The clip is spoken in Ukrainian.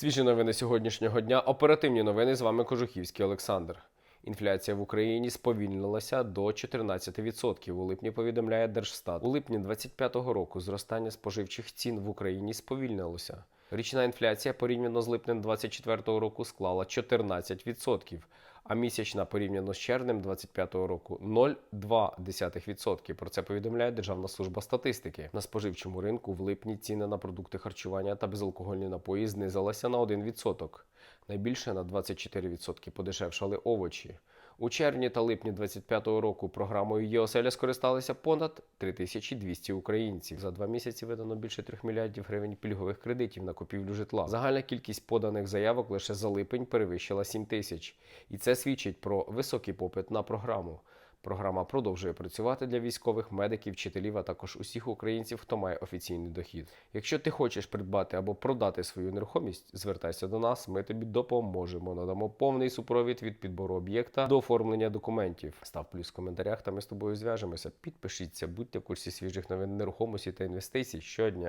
Свіжі новини сьогоднішнього дня. Оперативні новини з вами Кожухівський Олександр. Інфляція в Україні сповільнилася до 14%. У липні повідомляє Держстат. У липні 2025 року зростання споживчих цін в Україні сповільнилося. Річна інфляція порівняно з липнем 2024 року склала 14%, а місячна порівняно з червнем 2025 року 0,2%. Про це повідомляє Державна служба статистики. На споживчому ринку в липні ціни на продукти харчування та безалкогольні напої знизилися на 1%. Найбільше на 24% подешевшали овочі. У червні та липні 2025 року програмою ЄОСЕЛЯ скористалися понад 3200 українців. За два місяці видано більше 3 мільярдів гривень пільгових кредитів на купівлю житла. Загальна кількість поданих заявок лише за липень перевищила 7 тисяч. І це свідчить про високий попит на програму. Програма продовжує працювати для військових, медиків, вчителів, а також усіх українців, хто має офіційний дохід. Якщо ти хочеш придбати або продати свою нерухомість, звертайся до нас, ми тобі допоможемо. Надамо повний супровід від підбору об'єкта до оформлення документів. Став плюс в коментарях, та ми з тобою зв'яжемося. Підпишіться, будьте в курсі свіжих новин нерухомості та інвестицій щодня.